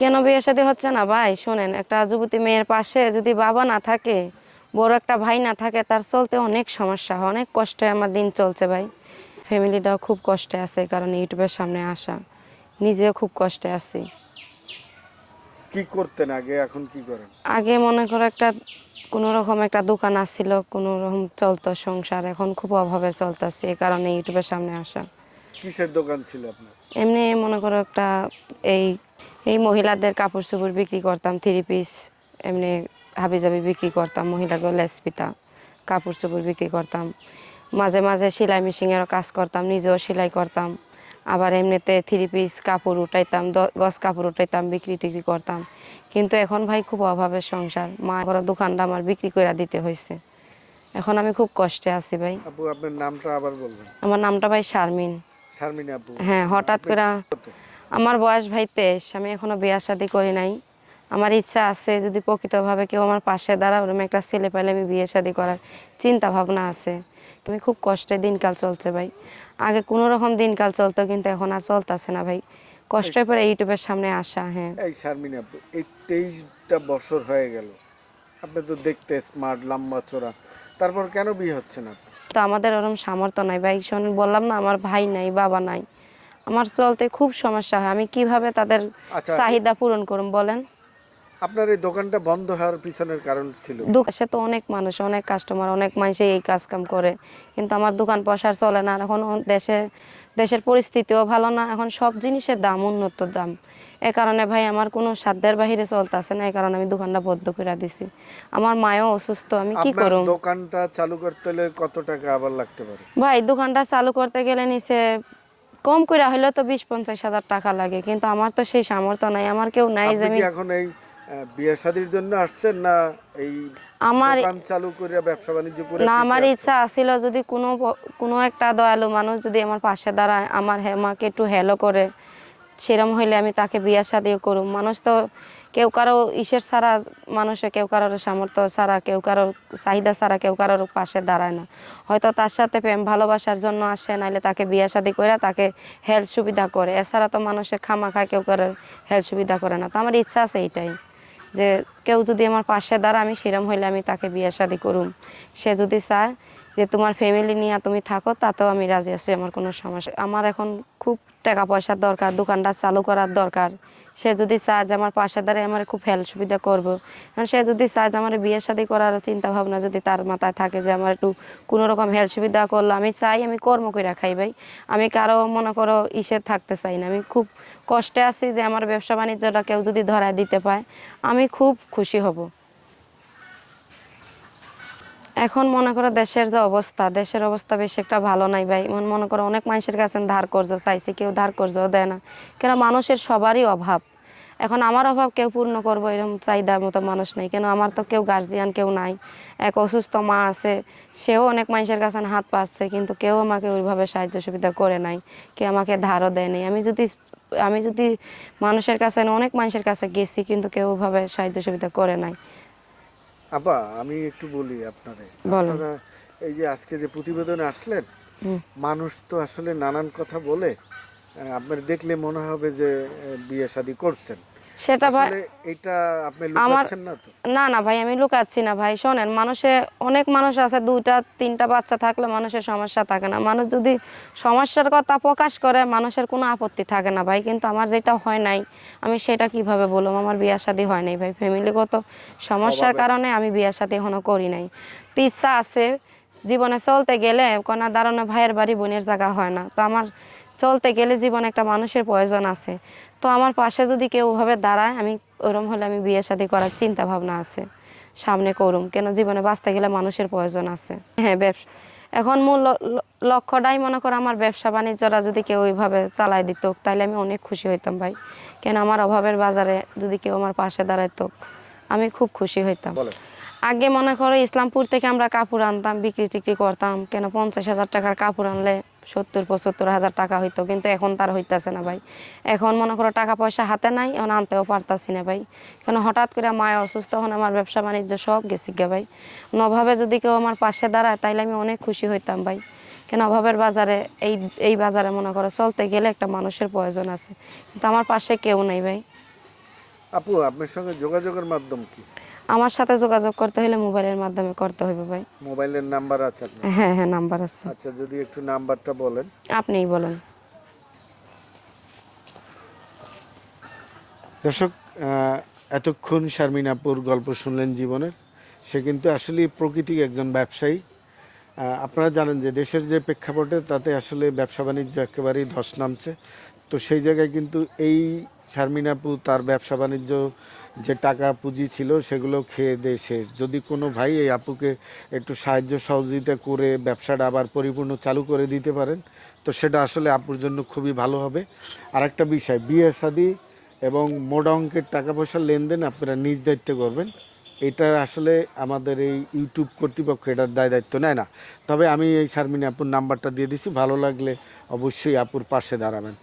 কেন বিয়ে শাদী হচ্ছে না? ভাই শোনেন একটা যুবতী মেয়ের পাশে যদি বাবা না থাকে বড় একটা ভাই না থাকে তার চলতে অনেক সমস্যা হয় অনেক কষ্টে আমার দিন চলছে ভাই। ফ্যামিলিটাও খুব কষ্টে আছে কারণ ইউটিউবের সামনে আসা। নিজেও খুব কষ্টে আছি। কি করতেন আগে? এখন কি করেন? আগে মনে করো একটা কোনো রকম একটা দোকান আসছিল কোনো রকম চলতো সংসার এখন খুব অভাবে চলতেছে এই কারণে ইউটিউবের সামনে আসা। কিসের দোকান ছিল আপনার? এমনি মনে করো একটা এই এই মহিলাদের কাপড় চোপড় বিক্রি করতাম থ্রি পিস এমনি হাবিজাবি বিক্রি করতাম মহিলাগুলো লেসপিতা কাপড় চোপড় বিক্রি করতাম। মাঝে মাঝে সেলাই মেশিনেরও কাজ করতাম নিজেও সেলাই করতাম। আবার এমনিতে থ্রি পিস কাপড় উঠাইতাম গজ কাপড় উঠাইতাম বিক্রি টিক্রি করতাম। কিন্তু এখন ভাই খুব অভাবের সংসার। মা বড় দোকানটা আমার বিক্রি করে দিতে হয়েছে এখন আমি খুব কষ্টে আছি ভাই। আপু আপনার নামটা আবার বলবেন। আমার নামটা ভাই শারমিন। শারমিন আপু হ্যাঁ হঠাৎ করে? আমার বয়স ভাই তেইশ আমি এখনও বিয়া শাদি করি নাই। আমার ইচ্ছা আছে যদি প্রকৃতভাবে কেউ আমার পাশে দাঁড়া ওরকম একটা ছেলে পেলে আমি বিয়ে শাদি করার চিন্তা ভাবনা আছে। আমি খুব কষ্টে দিনকাল চলছে ভাই। আগে কোনো রকম দিনকাল চলতো কিন্তু এখন আর চলতেছে না ভাই। কষ্টে পরে ইউটিউবের সামনে আসা হ্যাঁ। এই শারমিন আপু এই তেইশটা বছর হয়ে গেল। আপনি তো দেখতে স্মার্ট লম্বা চোরা। তারপর কেন বিয়ে হচ্ছে না? তো আমাদের ওরকম সামর্থ্য নাই ভাই। বললাম না আমার ভাই নাই বাবা নাই। আমার চলতে খুব সমস্যা হয়। আমি কীভাবে তাদের আচ্ছা চাহিদা পূরণ করুন বলেন? আপনার এই দোকানটা বন্ধ হওয়ার পিছনের কারণ ছিল দোকানে তো অনেক মানুষ অনেক কাস্টমার অনেক মানুষই এই কাজ কাম করে। কিন্তু আমার দোকান পয়সার চলে না এখন দেশে দেশের পরিস্থিতিও ভালো না। এখন সব জিনিসের দাম উন্নত দাম। এ কারণে ভাই আমার কোনো সাধ্যের বাহিরে চলতেছে না এই কারণে আমি দোকানটা বদ্ধ করে দিছি। আমার মায়ও অসুস্থ আমি কি করুম? দোকানটা চালু করতে হলে কত টাকা আবার লাগতে পারে? ভাই দোকানটা চালু করতে গেলে নিচে কম করে হলো তো বিশ পঞ্চাশ হাজার টাকা লাগে কিন্তু আমার তো সেই সামর্থ্য নাই আমার কেউ নাই যে আমি এখন এই বিয়ের বিয়ে শাদির জন্য আসছেন না এই আমার চালু করে ব্যবসা বাণিজ্য করে না আমার ইচ্ছা আছিল যদি কোনো কোনো একটা দয়ালু মানুষ যদি আমার পাশে দাঁড়ায় আমার হেমাকে একটু হেলো করে। সেরম হইলে আমি তাকে বিয়া শাদিও করুম। মানুষ তো কেউ কারও ইসের ছাড়া মানুষে, কেউ কারোর সামর্থ্য ছাড়া, কেউ কারও চাহিদা ছাড়া, কেউ কারোর পাশে দাঁড়ায় না। হয়তো তার সাথে প্রেম ভালোবাসার জন্য আসে, নাইলে তাকে বিয়া শাদি করে তাকে হেল্প সুবিধা করে। এছাড়া তো মানুষে খামা খায় কেউ কারোর হেল্প সুবিধা করে না। তো আমার ইচ্ছা আছে এইটাই, যে কেউ যদি আমার পাশে দাঁড়া আমি সেরম হইলে আমি তাকে বিয়ে শাদি করুম। সে যদি চায় যে তোমার ফ্যামিলি নিয়ে তুমি থাকো, তাতেও আমি রাজি আছি, আমার কোনো সমস্যা। আমার এখন খুব টাকা পয়সার দরকার দোকানটা চালু করার দরকার। সে যদি চায় যে আমার পাশে দাঁড়িয়ে আমার খুব হেল্প সুবিধা করব এখন সে যদি চায় যে আমার বিয়ে শাদি করার চিন্তা ভাবনা যদি তার মাথায় থাকে যে আমার একটু কোনো রকম হেল্প সুবিধা করল, আমি চাই, আমি কর্ম করে খাই ভাই। আমি কারও, মনে করো, ইসে থাকতে চাই না। আমি খুব কষ্টে আছি যে আমার ব্যবসা বাণিজ্যটা কেউ যদি ধরায় দিতে পায়, আমি খুব খুশি হব। এখন মনে করো দেশের যে অবস্থা, দেশের অবস্থা বেশি একটা ভালো নাই ভাই। মন মনে করো অনেক মানুষের কাছে ধার কর্জ, চাইছে কেউ ধার কর্জও দেয় না। কেন মানুষের সবারই অভাব। এখন আমার অভাব কেউ পূর্ণ করব এরকম চাহিদা মতো মানুষ নেই। কেন আমার তো কেউ গার্জিয়ান কেউ নাই। এক অসুস্থ মা আছে, সেও অনেক মানুষের কাছে হাত পাচ্ছে, কিন্তু কেউ আমাকে ওইভাবে সাহায্য সুবিধা করে নাই, কেউ আমাকে ধারও দেয় দেয়নি আমি যদি আমি যদি মানুষের কাছে, অনেক মানুষের কাছে গেছি, কিন্তু কেউ ওইভাবে সাহায্য সুবিধা করে নাই। আপা আমি একটু বলি আপনারে। আপনারা এই যে আজকে যে প্রতিবেদনে আসলেন মানুষ তো আসলে নানান কথা বলে আপনার দেখলে মনে হবে যে বিয়ে শাদী করছেন। সেটা ভাই এটা আপনি আমার- লুকাচ্ছেন না তো? না না ভাই আমি লুকাচ্ছি না ভাই শোনেন মানুষে অনেক মানুষ আছে দুইটা তিনটা বাচ্চা থাকলে মানুষের সমস্যা থাকে না। মানুষ যদি সমস্যার কথা প্রকাশ করে মানুষের কোনো আপত্তি থাকে না ভাই কিন্তু আমার যেটা হয় নাই আমি সেটা কীভাবে বললাম আমার বিয়া শাদী হয় নাই ভাই ফ্যামিলিগত সমস্যার কারণে আমি বিয়া শাদী এখনও করি নাই। তো ইচ্ছা আছে জীবনে চলতে গেলে কনা দাঁড়ানো ভাইয়ের বাড়ি বোনের জায়গা হয় না। তো আমার চলতে গেলে জীবনে একটা মানুষের প্রয়োজন আছে। তো আমার পাশে যদি কেউ ওভাবে দাঁড়ায় আমি ওরম হলে আমি বিয়ে শাদী করার চিন্তা ভাবনা আছে। সামনে করুম কেন জীবনে বাঁচতে গেলে মানুষের প্রয়োজন আছে। হ্যাঁ ব্যবসা এখন মূল লক্ষ্যটাই মনে করো আমার ব্যবসা বাণিজ্যটা যদি কেউ ওইভাবে চালাই দিত তাহলে আমি অনেক খুশি হইতাম ভাই। কেন আমার অভাবের বাজারে যদি কেউ আমার পাশে দাঁড়াইতো আমি খুব খুশি হইতাম। আগে মনে করো ইসলামপুর থেকে আমরা কাপড় আনতাম বিক্রি টিক্রি করতাম কেন পঞ্চাশ হাজার টাকার কাপড় আনলে সত্তর, পঁচাত্তর হাজার টাকা হইতো, কিন্তু এখন তার হইতাছে না ভাই। এখন মনে করো টাকা পয়সা হাতে নাই, এখন আনতেও পারতাছি না ভাই। কেন হঠাৎ করে মায় অসুস্থ হন, আমার ব্যবসা বাণিজ্য সব গেছি গে ভাই। নভাবে যদি কেউ আমার পাশে দাঁড়ায়, তাইলে আমি অনেক খুশি হইতাম ভাই। কেন অভাবের বাজারে, এই এই বাজারে মনে করো চলতে গেলে একটা মানুষের প্রয়োজন আছে। কিন্তু আমার পাশে কেউ নেই ভাই। আপু, আপনার সঙ্গে যোগাযোগের মাধ্যম কি? আমার সাথে যোগাযোগ করতে হলে মোবাইলের মাধ্যমে করতে হবে ভাই। মোবাইলের নাম্বার আছে আপনার? হ্যাঁ হ্যাঁ নাম্বার আছে। আচ্ছা যদি একটু নাম্বারটা বলেন। আপনিই বলেন। দর্শক এতক্ষণ শারমিনাপুর গল্প শুনলেন জীবনের। সে কিন্তু আসলে প্রকৃতিক একজন ব্যবসায়ী। আপনারা জানেন যে দেশের যে প্রেক্ষাপটে তাতে আসলে ব্যবসা বাণিজ্য একেবারেই ধস নামছে। তো সেই জায়গায় কিন্তু এই শারমিনাপু তার ব্যবসা বাণিজ্য যে টাকা পুঁজি ছিল সেগুলো খেয়ে দিয়ে শেষ যদি কোনো ভাই এই আপুকে একটু সাহায্য সহযোগিতা করে ব্যবসাটা আবার পরিপূর্ণ চালু করে দিতে পারেন, তো সেটা আসলে আপুর জন্য খুবই ভালো হবে। আর একটা বিষয়, বিয়ে শাদী এবং মোটা অঙ্কের টাকা পয়সার লেনদেন আপনারা নিজ দায়িত্বে করবেন। এটা আসলে আমাদের এই ইউটিউব কর্তৃপক্ষ এটার দায় দায়িত্ব নেয় না। তবে আমি এই শারমিনী আপুর নাম্বারটা দিয়ে দিছি, ভালো লাগলে অবশ্যই আপুর পাশে দাঁড়াবেন।